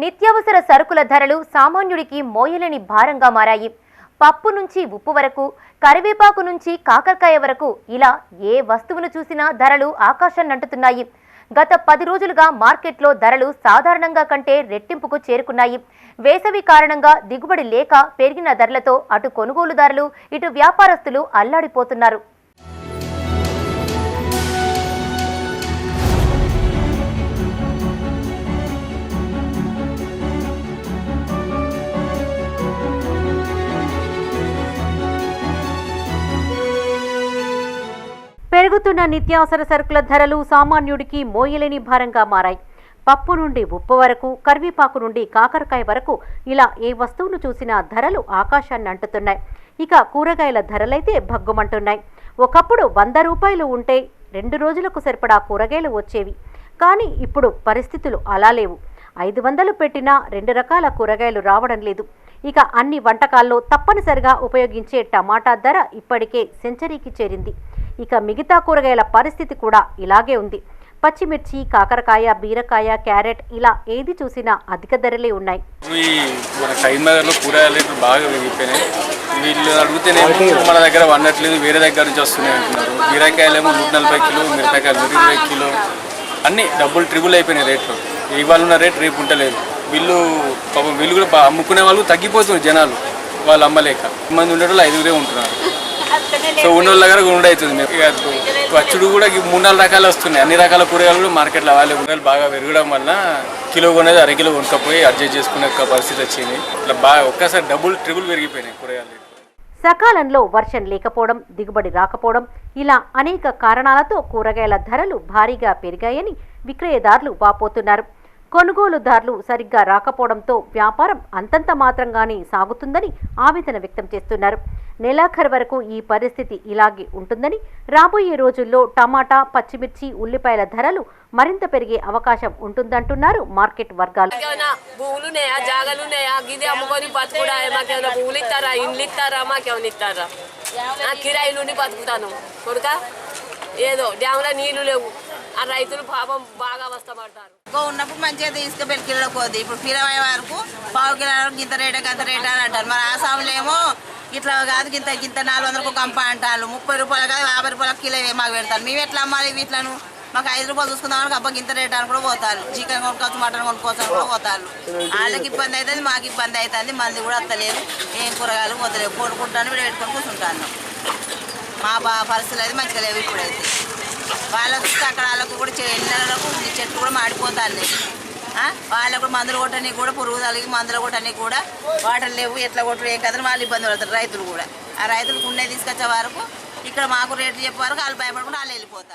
నిత్యావసర సరుకుల ధరలు సామాన్యుడికి మోయలేని భారంగా మారాయి. పప్పు నుంచి ఉప్పు వరకు కరివేపాకు నుంచి కాకరకాయ వరకు ఇలా ఏ వస్తువును చూసినా ధరలు ఆకాశాన్నంటుతున్నాయి గత పది రోజులుగా మార్కెట్లో ధరలు సాధారణంగా కంటే రెట్టింపుకు చేరుకున్నాయి. వేసవి కారణంగా దిగుబడి లేక పెరిగిన ధరలతో అటు కొనుగోలుదారులు ఇటు వ్యాపారస్తులు అల్లాడిపోతున్నారు. పెరుగుతున్న నిత్యావసర సరుకుల ధరలు సామాన్యుడికి మోయలేని భారంగా మారాయి. పప్పు నుండి ఉప్పు వరకు కరివేపాకు నుండి కాకరకాయ వరకు ఇలా ఏ వస్తువును చూసినా ధరలు ఆకాశాన్ని అంటుతున్నాయి. ఇక కూరగాయల ధరలైతే భగ్గుమంటున్నాయి. ఒకప్పుడు వంద రూపాయలు ఉంటే రెండు రోజులకు సరిపడా కూరగాయలు వచ్చేవి. కానీ ఇప్పుడు పరిస్థితులు అలా లేవు. ఐదు వందలు పెట్టినా రెండు రకాల కూరగాయలు రావడం లేదు. ఇక అన్ని వంటకాల్లో తప్పనిసరిగా ఉపయోగించే టమాటా ధర ఇప్పటికే సెంచరీకి చేరింది. ఇక మిగతా కూరగాయల పరిస్థితి కూడా ఇలాగే ఉంది. పచ్చిమిర్చి కాకరకాయ బీరకాయ క్యారెట్ ఇలా ఏది చూసినా అధిక ధరలే ఉన్నాయి. మన కరీంనగర్లో బాగా పెరిగిపోయినాయి. వీళ్ళు అడిగితేనే మన దగ్గర వండట్లేదు వేరే దగ్గర నుంచి వస్తున్నాయి అంటున్నారు. బీరకాయలు ఏమో నూట నలభై కిలో మిరపకాయలు నూట ఇరవై కిలో. అన్నీ డబ్బులు ట్రిబుల్ అయిపోయినాయి రేట్లు. ఇవాళ ఉన్న రేట్ రేపు ఉంటలేదు వీళ్ళు పాపం వీళ్ళు కూడా అమ్ముకునే వాళ్ళు తగ్గిపోతున్నారు జనాలు. వాళ్ళు అమ్మలేక. మంది ఉండేటోళ్ళు ఐదుగురే ఉంటున్నారు. సో ఉన్న వాళ్ళ దగ్గర ఉండ అవుతుంది మీకు ఇక వచ్చుడు కూడా మూడు నాలుగు రకాలు వస్తున్నాయి. అన్ని రకాల కూరగాయలు కూడా మార్కెట్లో అవైలబుల్ కూరగాయలు బాగా పెరగడం వల్ల కిలో కొనేది అర కిలో కొనుక్కపోయి అడ్జస్ట్ చేసుకునే ఒక పరిస్థితి వచ్చింది. ఇట్లా బాగా ఒక్కసారి డబుల్ ట్రిపుల్ పెరిగిపోయినాయి కూరగాయలు. సకాలంలో వర్షం లేకపోవడం దిగుబడి రాకపోవడం ఇలా అనేక కారణాలతో కూరగాయల ధరలు భారీగా పెరిగాయని విక్రయదారులు వాపోతున్నారు. కొనుగోలుదారులు సరిగ్గా రాకపోవడంతో వ్యాపారం అంతంత మాత్రంగానే సాగుతుందని ఆవేదన వ్యక్తం చేస్తున్నారు. నెలాఖరు వరకు ఈ పరిస్థితి ఇలాగే ఉంటుందని రాబోయే రోజుల్లో టమాటా పచ్చిమిర్చి ఉల్లిపాయల ధరలు మరింత పెరిగే అవకాశం ఉంటుందంటున్నారు మార్కెట్ వర్గాలు. మాకేమైనా భూములు ఉన్నాయా? జాగాలు ఉన్నాయా? గిది అమ్ముకొని బతుకుడా మాకేమైనా భూములు ఇస్తారా? ఇండ్లు ఇస్తారా? మాకేమైనా ఇస్తారా? ఆ కిరాయిలు ఉండి బతుకుతాను. కొడుక ఏదో డ్యాములో నీళ్ళు లేవు. ఆ రైతులు పాపం బాగా అవస్థపడతారు ఎక్కువ ఉన్నప్పుడు మంచిగా తీసుకుపోయి ఇప్పుడు కిరవై వరకు పావు కిలో గింత రేట గంత రేట అని అంటారు. మరి ఆసాములు ఏమో ఇట్లా కాదు గింత గింత నాలుగు వందలకు కంప అంటారు. ముప్పై రూపాయలు కాదు యాభై రూపాయలకు కిలో మాకు పెడతారు. మేము ఎట్లా అమ్మాలి వీటిలను? మాకు ఐదు రూపాయలు చూసుకుందాం అబ్బా గింత రేట్ అని కూడా పోతారు. చికెన్ కొనుక్కోవచ్చు మటన్ కొనుక్కోవచ్చు కూడా పోతారు. వాళ్ళకి ఇబ్బంది అవుతుంది మాకు ఇబ్బంది అవుతుంది మంది కూడా వస్తలేదు ఏం కూరగాయలు పోతలేవు. కొనుక్కుంటాను వీడు పెట్టుకొని కూర్చుంటాను. మా బా పరిస్థితులు అయితే మంచిగా లేవు ఇప్పుడైతే. వాళ్ళకు చూస్తే అక్కడ వాళ్ళకు కూడా చే- ఈ చెట్లు కూడా మాడిపోతాను వాళ్ళకు కూడా మందులు కొట్టడానికి కూడా పురుగు తలిగి మందులు కొట్టడానికి కూడా వాటర్ లేవు ఎట్లా కొట్టరు ఏం కదని వాళ్ళు ఇబ్బంది పడతారు రైతులు కూడా. ఆ రైతులకు ఉండే తీసుకొచ్చే వరకు ఇక్కడ మాకు రేట్లు చెప్పే వరకు వాళ్ళు భయపడకుండా వాళ్ళు వెళ్ళిపోతారు.